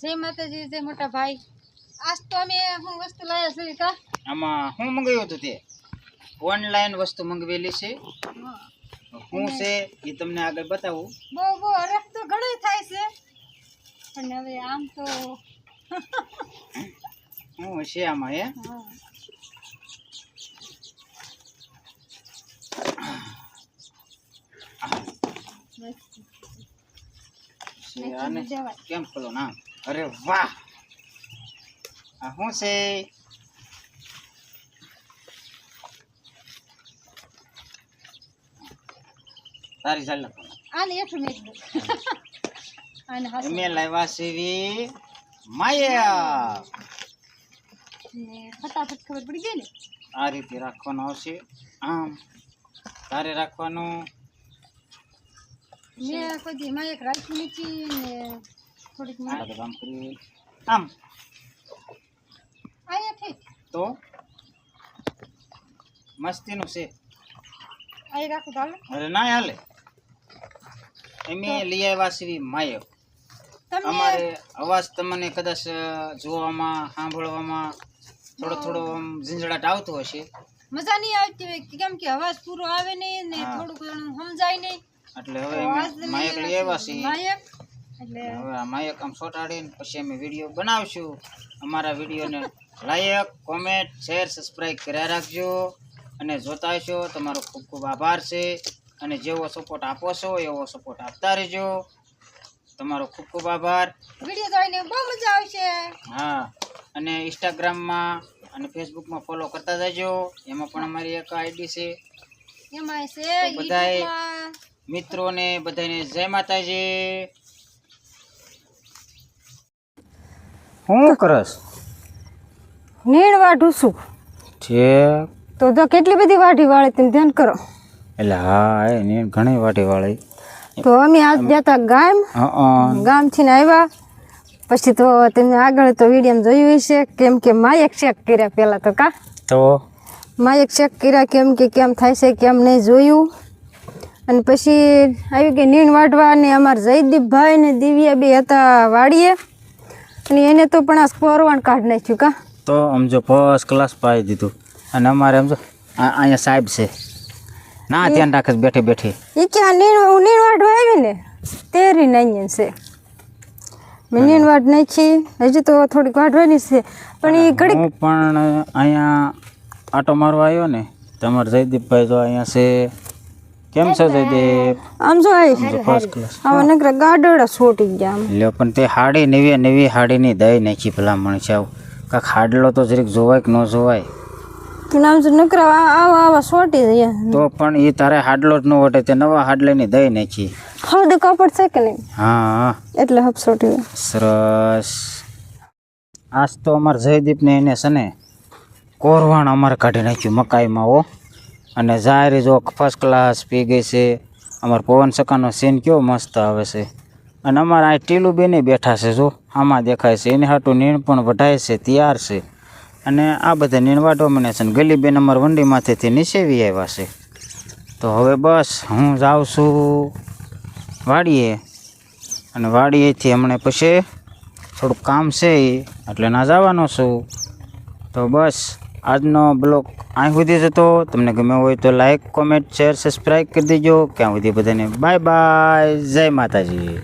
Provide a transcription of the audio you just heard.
જય માતાજી જય મોટા ભાઈ. આજ તો અમે હું વસ્તુ લાયા છે કા? આમાં હું મંગાવ્યું હતું તે? ઓનલાઈન વસ્તુ મંગાવેલી છે. શું છે એ તમને આગળ બતાવું. બહુ બહુ હરખ તો ઘણો થાય છે. પણ હવે આમ તો હું? છે આમાં હે? હા. કેમ ખોલો નામ? અરે વાહ! આ શું છે? તારી ચાલ આને મેં. અમે લાવ્યા સીવી માયા. ફટાફટ ખબર પડી ગઈ ને? આ રીતે રાખવાનું આવશે આમ તારે રાખવાનું? મેં કોઈ એક નથી ને થોડીકમાં આમ કરી. આમ. અહીંયાથી. તો? મસ્તીનું છે. અહીં રાખું તો અરે ના હાલે. એમે લઈ આવ્યા શ્રી માયો. અમારે અવાજ તમને કદાચ જોવામાં સાંભળવામાં થોડો થોડો આમ ઝીંઝડાટ આવતો હશે. મજા નહીં આવતી હોય કેમ કે અવાજ પૂરો આવે નહીં ને થોડું ઘણું સમજાય નહીં. એટલે હવે માયક લઈ આવ્યા છીએ માયક એટલે હવે આમાં એક આમ ચોંટાડીને પછી અમે વીડિયો બનાવશું. અમારા વિડીયોને લાયક કોમેન્ટ શેર સબસ્ક્રાઈબ કર્યા રાખજો. અને જોતા હશો તમારો ખૂબ ખૂબ આભાર છે. અને જેવો સપોર્ટ આપો છો એવો સપોર્ટ આપતા રહેજો. તમારો ખૂબ ખૂબ આભાર. વીડિયો જોઈને બહુ મજા આવશે. હા. અને ઇન્સ્ટાગ્રામમાં અને ફેસબુકમાં ફોલો કરતા જજો. એમાં પણ અમારી એક આઈડી છે. એમાં છે બધાય મિત્રોને બધાને જય માતાજી. શું કરસ? નીણ વાઢું છું? છે તો તો કેટલી બધી વાઢી વાળે તમે ધ્યાન કરો. એટલે હા એ ને ઘણી વાઢી વાળે. તો અમે આજ જતા ગામ. ગામ ગામથી ને આવ્યા. પછી તો તમે આગળ તો વીડિયો જોયું હશે કેમ કે માયક ચેક કર્યા પહેલાં તો કા. તો? માયક ચેક કર્યા કેમ કે કેમ થાય છે કેમ નહીં જોયું. અને પછી આવ્યું કે નીણ વાઢવા અને અમારા જયદીપભાઈ ને દિવ્યા બે હતા વાડીએ. અને એને તો પણ આ સ્કોરવાન કાઢ નાખ્યું કા? તો સમજો ફર્સ્ટ ક્લાસ પાઈ દીધું. અને અમારે સમજો આ- અહીંયા સાહેબ છે. ના ધ્યાન રાખે બેઠે બેઠી. એ ક્યાં નીણ નીણવાડ આવી ને તેરી નહીં છે. મેં નીણ વાઢ નાખી હજી તો થોડીક વાઢવાની છે. પણ એ ઘડીક હું પણ અહીંયા આટો મારવા આવ્યો ને તમારે જયદીપભાઈ તો અહીંયા છે. કેમ છે જયદીપ? આમ જો આવી ફર્સ્ટ ક્લાસ આવા નકરા ગાડોડા છોટી ગયા લ્યો પણ તે હાડી નવી નવી હાડીની દઈ નાખી ભલામણ છે કાંક હાડલો તો જરીક જોવાય કે ન જોવાય? તું આમ છે નકરા આવા આવા છોટી ગયા તો પણ એ તારે હાડલો જ ન વટે તે નવા હાડલાની દઈ નાખી. હળદ કાપડ છે કે નહીં? હા એટલે હબ છોટી સરસ. આજ તો અમારે જયદીપને એને છે ને કોરવાણ અમારે કાઢી નાખ્યું મકાઈમાં હો. અને જાહેર જો ફર્સ્ટ ક્લાસ પી ગઈ છે. અમારે પવન સકાનો સીન કેવો મસ્ત આવે છે. અને અમારે આ ટીલું બેને બેઠા છે જો, આમાં દેખાય છે. એને હાટું નીણ પણ વઢાય છે, તૈયાર છે. અને આ બધા નીણ ડોમિનેશન ગલીબેન અમારા વંડીમાંથી નીચેવી આવ્યા છે. તો હવે બસ, હું જાઉં છું વાડીએ. અને વાડીએથી હમણાં પછી થોડુંક કામ છે એટલે ના જવાનો છું. તો બસ આજનો બ્લોગ અહીં સુધી જતો. તમને ગમે હોય તો લાઇક કોમેન્ટ શેર સબસ્ક્રાઈબ કરી દેજો. ક્યાં સુધી બધાને બાય બાય જય માતાજી.